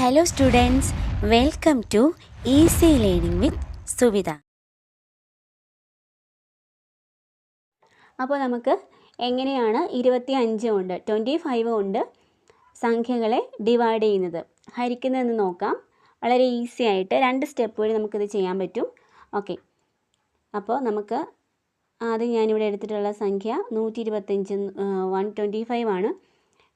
Hello students welcome to easy learning with Suvitha അപ്പോൾ നമുക്ക് എങ്ങനെയാണ് ഇരുപത്തി അഞ്ച് കൊണ്ട് ട്വന്റി ഫൈവ് കൊണ്ട് സംഖ്യകളെ ഡിവൈഡ് ചെയ്യുന്നത്? ഹരിക്കുന്നതെന്ന് നോക്കാം. വളരെ ഈസി ആയിട്ട് രണ്ട് സ്റ്റെപ്പ് വഴി നമുക്കിത് ചെയ്യാൻ പറ്റും. ഓക്കെ അപ്പോൾ നമുക്ക് ആദ്യം ഞാനിവിടെ എടുത്തിട്ടുള്ള സംഖ്യ നൂറ്റി ഇരുപത്തഞ്ച് വൺ ട്വന്റി ഫൈവ് ആണ്.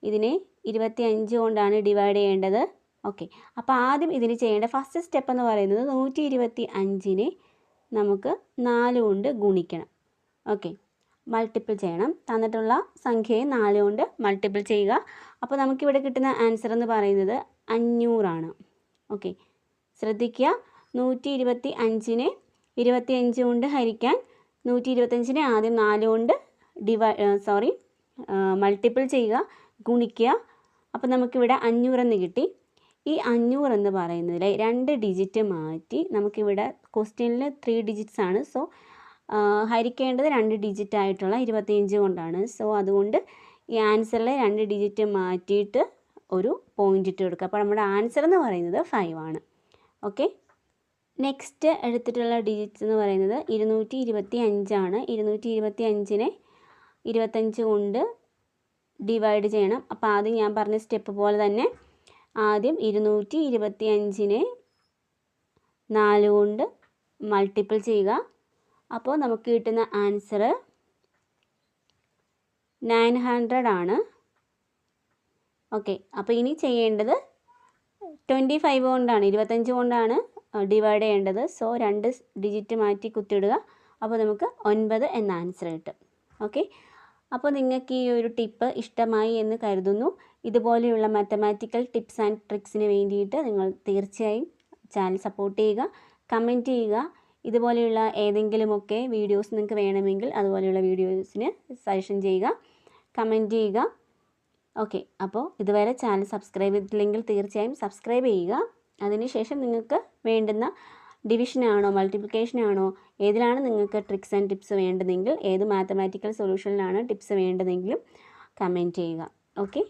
ഇതിനെ ഇരുപത്തി അഞ്ച് കൊണ്ടാണ് ഡിവൈഡ് ചെയ്യേണ്ടത്. ഓക്കെ അപ്പോൾ ആദ്യം ഇതിന് ചെയ്യേണ്ട ഫസ്റ്റ് സ്റ്റെപ്പ് എന്ന് പറയുന്നത് നൂറ്റി ഇരുപത്തി അഞ്ചിനെ നമുക്ക് നാല് കൊണ്ട് ഗുണിക്കണം. ഓക്കെ മൾട്ടിപ്പിൾ ചെയ്യണം. തന്നിട്ടുള്ള സംഖ്യയെ നാല് കൊണ്ട് മൾട്ടിപ്പിൾ ചെയ്യുക. അപ്പോൾ നമുക്കിവിടെ കിട്ടുന്ന ആൻസർ എന്ന് പറയുന്നത് അഞ്ഞൂറാണ്. ഓക്കെ ശ്രദ്ധിക്കുക. നൂറ്റി ഇരുപത്തി അഞ്ചിനെ ഇരുപത്തി അഞ്ച് കൊണ്ട് ഹരിക്കാൻ നൂറ്റി ഇരുപത്തഞ്ചിനെ ആദ്യം നാല് കൊണ്ട് ഡിവൈ സോറി മൾട്ടിപ്പിൾ ചെയ്യുക. ഗുണിക്കുക. അപ്പോൾ നമുക്കിവിടെ അഞ്ഞൂറെന്ന് കിട്ടി. ഈ അഞ്ഞൂറ് എന്ന് പറയുന്നതിലെ രണ്ട് ഡിജിറ്റ് മാറ്റി നമുക്കിവിടെ ക്വസ്റ്റ്യനിൽ ത്രീ ഡിജിറ്റ്സ് ആണ്. സോ ഹരിക്കേണ്ടത് രണ്ട് ഡിജിറ്റ് ആയിട്ടുള്ള ഇരുപത്തിയഞ്ച് കൊണ്ടാണ്. സോ അതുകൊണ്ട് ഈ ആൻസറിലെ രണ്ട് ഡിജിറ്റ് മാറ്റിയിട്ട് ഒരു പോയിന്റ് ഇട്ട് കൊടുക്കുക. അപ്പോൾ നമ്മുടെ ആൻസർ എന്ന് പറയുന്നത് ഫൈവ് ആണ്. ഓക്കെ നെക്സ്റ്റ് എടുത്തിട്ടുള്ള ഡിജിറ്റ്സ് എന്ന് പറയുന്നത് ഇരുന്നൂറ്റി ഇരുപത്തി അഞ്ചാണ് ഇരുന്നൂറ്റി ഇരുപത്തി അഞ്ചിനെ ഇരുപത്തഞ്ച് കൊണ്ട് ഡിവൈഡ് ചെയ്യണം. അപ്പോൾ ആദ്യം ഞാൻ പറഞ്ഞ സ്റ്റെപ്പ് പോലെ തന്നെ ആദ്യം ഇരുന്നൂറ്റി ഇരുപത്തി അഞ്ചിനെ നാല് കൊണ്ട് മൾട്ടിപ്പിൾ ചെയ്യുക. അപ്പോൾ നമുക്ക് കിട്ടുന്ന ആൻസർ നയൻ ഹൺഡ്രഡ് ആണ്. ഓക്കെ അപ്പോൾ ഇനി ചെയ്യേണ്ടത് ട്വന്റി ഫൈവ് കൊണ്ടാണ് ഇരുപത്തഞ്ച് കൊണ്ടാണ് ഡിവൈഡ് ചെയ്യേണ്ടത്. സോ രണ്ട് ഡിജിറ്റ് മാറ്റി കുത്തിയിടുക. അപ്പോൾ നമുക്ക് ഒൻപത് എന്ന ആൻസർ കിട്ടും. ഓക്കെ അപ്പോൾ നിങ്ങൾക്ക് ഈ ഒരു ടിപ്പ് ഇഷ്ടമായി എന്ന് കരുതുന്നു. ഇതുപോലെയുള്ള മാത്തമാറ്റിക്കൽ ടിപ്സ് ആൻഡ് ട്രിക്സിന് വേണ്ടിയിട്ട് നിങ്ങൾ തീർച്ചയായും ചാനൽ സപ്പോർട്ട് ചെയ്യുക കമന്റ് ചെയ്യുക. ഇതുപോലെയുള്ള ഏതെങ്കിലുമൊക്കെ വീഡിയോസ് നിങ്ങൾക്ക് വേണമെങ്കിൽ അതുപോലെയുള്ള വീഡിയോസിന് സജഷൻ ചെയ്യുക കമന്റ് ചെയ്യുക. ഓക്കെ അപ്പോൾ ഇതുവരെ ചാനൽ സബ്സ്ക്രൈബ് ചെയ്തിട്ടില്ലെങ്കിൽ തീർച്ചയായും സബ്സ്ക്രൈബ് ചെയ്യുക. അതിനുശേഷം നിങ്ങൾക്ക് വേണ്ടുന്ന ഡിവിഷനാണോ മൾട്ടിപ്ലിക്കേഷനാണോ ഏതിലാണ് നിങ്ങൾക്ക് ട്രിക്സ് ആൻഡ് ടിപ്സ് വേണ്ടതെങ്കിൽ ഏത് മാത്തമാറ്റിക്കൽ സൊല്യൂഷനിലാണ് ടിപ്സ് വേണ്ടതെങ്കിലും കമന്റ് ചെയ്യുക. ഓക്കെ?